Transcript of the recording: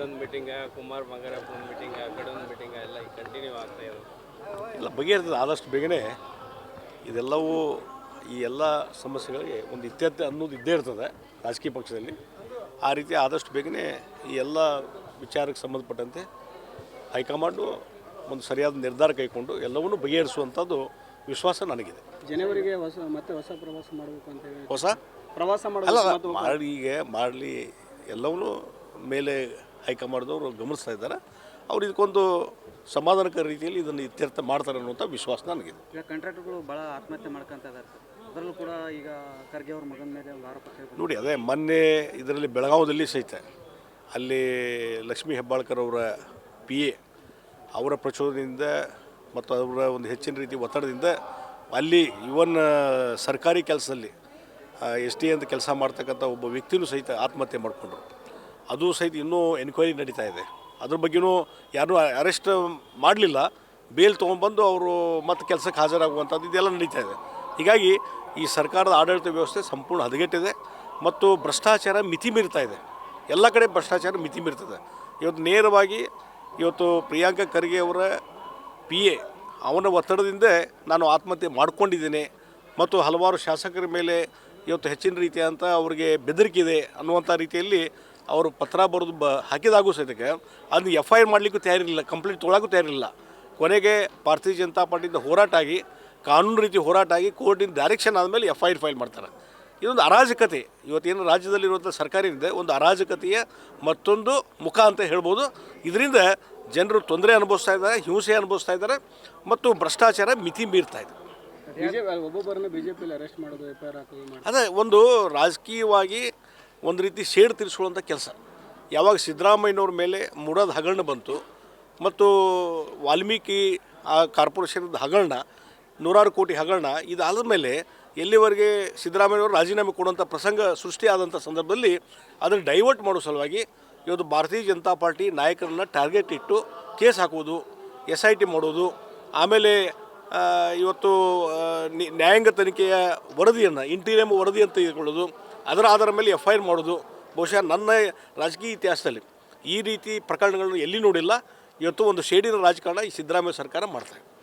ಇಲ್ಲೊಂದು ಮೀಟಿಂಗ ಕುಮಾರ್ ಬಂಗಾರಪ್ಪ ಒಂದು ಮೀಟಿಂಗ ಆ ಕಡೆ ಒಂದು ಮೀಟಿಂಗ ಎಲ್ಲ ಈಗ ಕಂಟಿನ್ಯೂ ಆಗ್ತಾ ಇರೋದು. ಎಲ್ಲ ಬಗೆಹರಿತದೆ ಆದಷ್ಟು ಬೇಗನೆ ಇದೆಲ್ಲವೂ ಈ ಎಲ್ಲ ಸಮಸ್ಯೆಗಳಿಗೆ ಒಂದು ಇತ್ಯರ್ಥ ಅನ್ನೋದು ಇದ್ದೇ ಇರ್ತದೆ ರಾಜಕೀಯ ಪಕ್ಷದಲ್ಲಿ. ಆ ರೀತಿ ಆದಷ್ಟು ಬೇಗನೆ ಈ ಎಲ್ಲ ವಿಚಾರಕ್ಕೆ ಸಂಬಂಧಪಟ್ಟಂತೆ ಹೈಕಮಾಂಡು ಒಂದು ಸರಿಯಾದ ನಿರ್ಧಾರ ಕೈಗೊಂಡು ಎಲ್ಲವನ್ನೂ ಬಗೆಹರಿಸುವಂಥದ್ದು ವಿಶ್ವಾಸ ನನಗಿದೆ. ಜನವರಿಗೆ ಹೊಸ ಮತ್ತೆ ಹೊಸ ಪ್ರವಾಸ ಮಾಡಬೇಕು ಅಂತ ಹೇಳಿ. ಹೊಸ? ಪ್ರವಾಸ ಅಲ್ಲ ಮಾಡಬೇಕು ಮತ್ತು ಮಾಡಿ ಈಗ ಮಾಡಲಿ ಎಲ್ಲವನ್ನೂ ಮೇಲೆ ಹೈಕಮಾಂಡ್ದವರು ಗಮನಿಸ್ತಾ ಇದ್ದಾರೆ. ಅವ್ರು ಇದಕ್ಕೊಂದು ಸಮಾಧಾನಕರ ರೀತಿಯಲ್ಲಿ ಇದನ್ನು ಇತ್ಯರ್ಥ ಮಾಡ್ತಾರೆ ಅನ್ನುವಂಥ ವಿಶ್ವಾಸ ನನಗಿದೆ. ಈಗ ಕಾಂಟ್ರಾಕ್ಟರ್ಗಳು ಭಾಳ ಆತ್ಮಹತ್ಯೆ ಮಾಡ್ಕೊಂತ ಇದ್ದಾರೆ ಅದರಲ್ಲೂ ಕೂಡ ಈಗ ಖರ್ಗೆ ಅವ್ರ ಮಗನ ಮೇಲೆ ಒಂದು ಆರೋಪ ನೋಡಿ ಅದೇ ಮೊನ್ನೆ ಇದರಲ್ಲಿ ಬೆಳಗಾವದಲ್ಲಿ ಸಹಿತ ಅಲ್ಲಿ ಲಕ್ಷ್ಮೀ ಹೆಬ್ಬಾಳ್ಕರ್ ಅವರ ಪಿ ಎ ಅವರ ಪ್ರಚೋದನೆಯಿಂದ ಮತ್ತು ಅವರ ಒಂದು ಹೆಚ್ಚಿನ ರೀತಿ ಒತ್ತಡದಿಂದ ಅಲ್ಲಿ ಇವನ್ ಸರ್ಕಾರಿ ಕೆಲಸದಲ್ಲಿ ಎಸ್ ಟಿ ಅಂತ ಕೆಲಸ ಮಾಡ್ತಕ್ಕಂಥ ಒಬ್ಬ ವ್ಯಕ್ತಿನೂ ಸಹಿತ ಆತ್ಮಹತ್ಯೆ ಮಾಡಿಕೊಂಡ್ರು. ಅದು ಸಹಿತ ಇನ್ನೂ ಎನ್ಕ್ವೈರಿ ನಡೀತಾ ಇದೆ. ಅದ್ರ ಬಗ್ಗೆನೂ ಯಾರೂ ಅರೆಸ್ಟ್ ಮಾಡಲಿಲ್ಲ. ಬೇಲ್ ತೊಗೊಂಡ್ಬಂದು ಅವರು ಮತ್ತೆ ಕೆಲಸಕ್ಕೆ ಹಾಜರಾಗುವಂಥದ್ದು ಇದೆಲ್ಲ ನಡೀತಾ ಇದೆ. ಹೀಗಾಗಿ ಈ ಸರ್ಕಾರದ ಆಡಳಿತ ವ್ಯವಸ್ಥೆ ಸಂಪೂರ್ಣ ಹದಗೆಟ್ಟಿದೆ ಮತ್ತು ಭ್ರಷ್ಟಾಚಾರ ಮಿತಿ ಮೀರ್ತಾ ಇದೆ. ಎಲ್ಲ ಕಡೆ ಭ್ರಷ್ಟಾಚಾರ ಮಿತಿ ಮೀರ್ತದೆ ಇವತ್ತು ನೇರವಾಗಿ ಇವತ್ತು ಪ್ರಿಯಾಂಕಾ ಖರ್ಗೆ ಅವರ ಪಿ ಎ ಅವನ ಒತ್ತಡದಿಂದ ನಾನು ಆತ್ಮಹತ್ಯೆ ಮಾಡಿಕೊಂಡಿದ್ದೇನೆ ಮತ್ತು ಹಲವಾರು ಶಾಸಕರ ಮೇಲೆ ಇವತ್ತು ಹೆಚ್ಚಿನ ರೀತಿಯಾದಂಥ ಅವರಿಗೆ ಬೆದರಿಕೆ ಇದೆ ಅನ್ನುವಂಥ ರೀತಿಯಲ್ಲಿ ಅವರು ಪತ್ರ ಬರೆದು ಬ ಹಾಕಿದಾಗೂ ಸಹಿತಕ್ಕೆ ಅದನ್ನ ಎಫ್ ಐ ಆರ್ ಮಾಡಲಿಕ್ಕೂ ತಯಾರಿರಲಿಲ್ಲ ಕಂಪ್ಲೇಂಟ್ ತೊಗೊಳಕ್ಕೂ ತಯಾರಿರಲಿಲ್ಲ ಕೊನೆಗೆ ಭಾರತೀಯ ಜನತಾ ಪಾರ್ಟಿಯಿಂದ ಹೋರಾಟ ಆಗಿ ಕಾನೂನು ರೀತಿ ಹೋರಾಟ ಆಗಿ ಕೋರ್ಟಿನ ಡೈರೆಕ್ಷನ್ ಆದಮೇಲೆ ಎಫ್ ಐ ಆರ್ ಫೈಲ್ ಮಾಡ್ತಾರೆ. ಇದೊಂದು ಅರಾಜಕತೆ. ಇವತ್ತೇನು ರಾಜ್ಯದಲ್ಲಿರುವಂಥ ಸರ್ಕಾರ ಏನಿದೆ ಒಂದು ಅರಾಜಕತೆಯ ಮತ್ತೊಂದು ಮುಖ ಅಂತ ಹೇಳ್ಬೋದು. ಇದರಿಂದ ಜನರು ತೊಂದರೆ ಅನುಭವಿಸ್ತಾ ಇದ್ದಾರೆ ಹಿಂಸೆ ಅನುಭವಿಸ್ತಾ ಇದ್ದಾರೆ ಮತ್ತು ಭ್ರಷ್ಟಾಚಾರ ಮಿತಿ ಮೀರ್ತಾ ಇದೆ. ಅದೇ ಒಂದು ರಾಜಕೀಯವಾಗಿ ಒಂದು ರೀತಿ ಶೇಡ್ ತೀರಿಸುವಂಥ ಕೆಲಸ. ಯಾವಾಗ ಸಿದ್ದರಾಮಯ್ಯನವ್ರ ಮೇಲೆ ಮುಡದ ಹಗರಣ ಬಂತು ಮತ್ತು ವಾಲ್ಮೀಕಿ ಆ ಕಾರ್ಪೊರೇಷನ್ದ ಹಗರಣ, ನೂರಾರು ಕೋಟಿ ಹಗರಣ, ಇದಾದ ಮೇಲೆ ಎಲ್ಲಿವರೆಗೆ ಸಿದ್ದರಾಮಯ್ಯವರು ರಾಜೀನಾಮೆ ಕೊಡುವಂಥ ಪ್ರಸಂಗ ಸೃಷ್ಟಿಯಾದಂಥ ಸಂದರ್ಭದಲ್ಲಿ ಅದನ್ನು ಡೈವರ್ಟ್ ಮಾಡೋ ಸಲುವಾಗಿ ಇವತ್ತು ಭಾರತೀಯ ಜನತಾ ಪಾರ್ಟಿ ನಾಯಕರನ್ನ ಟಾರ್ಗೆಟ್ ಇಟ್ಟು ಕೇಸ್ ಹಾಕೋದು ಎಸ್ ಐ ಟಿ ಮಾಡೋದು, ಆಮೇಲೆ ಇವತ್ತು ನ್ಯಾಯಾಂಗ ತನಿಖೆಯ ವರದಿಯನ್ನು ಇಂಟೀರಿಯಮ್ ವರದಿ ಅಂತ ತೆಗೆದುಕೊಳ್ಳೋದು ಅದರ ಆಧಾರದ ಮೇಲೆ ಎಫ್ ಐ ಮಾಡೋದು, ಬಹುಶಃ ನನ್ನ ರಾಜಕೀಯ ಇತಿಹಾಸದಲ್ಲಿ ಈ ರೀತಿ ಪ್ರಕರಣಗಳನ್ನು ಎಲ್ಲಿ ನೋಡಿಲ್ಲ, ಇವತ್ತು ಒಂದು ಶೇಡಿನ ರಾಜಕಾರಣ ಈ ಸಿದ್ದರಾಮಯ್ಯ ಸರ್ಕಾರ ಮಾಡ್ತಾ ಇದೆ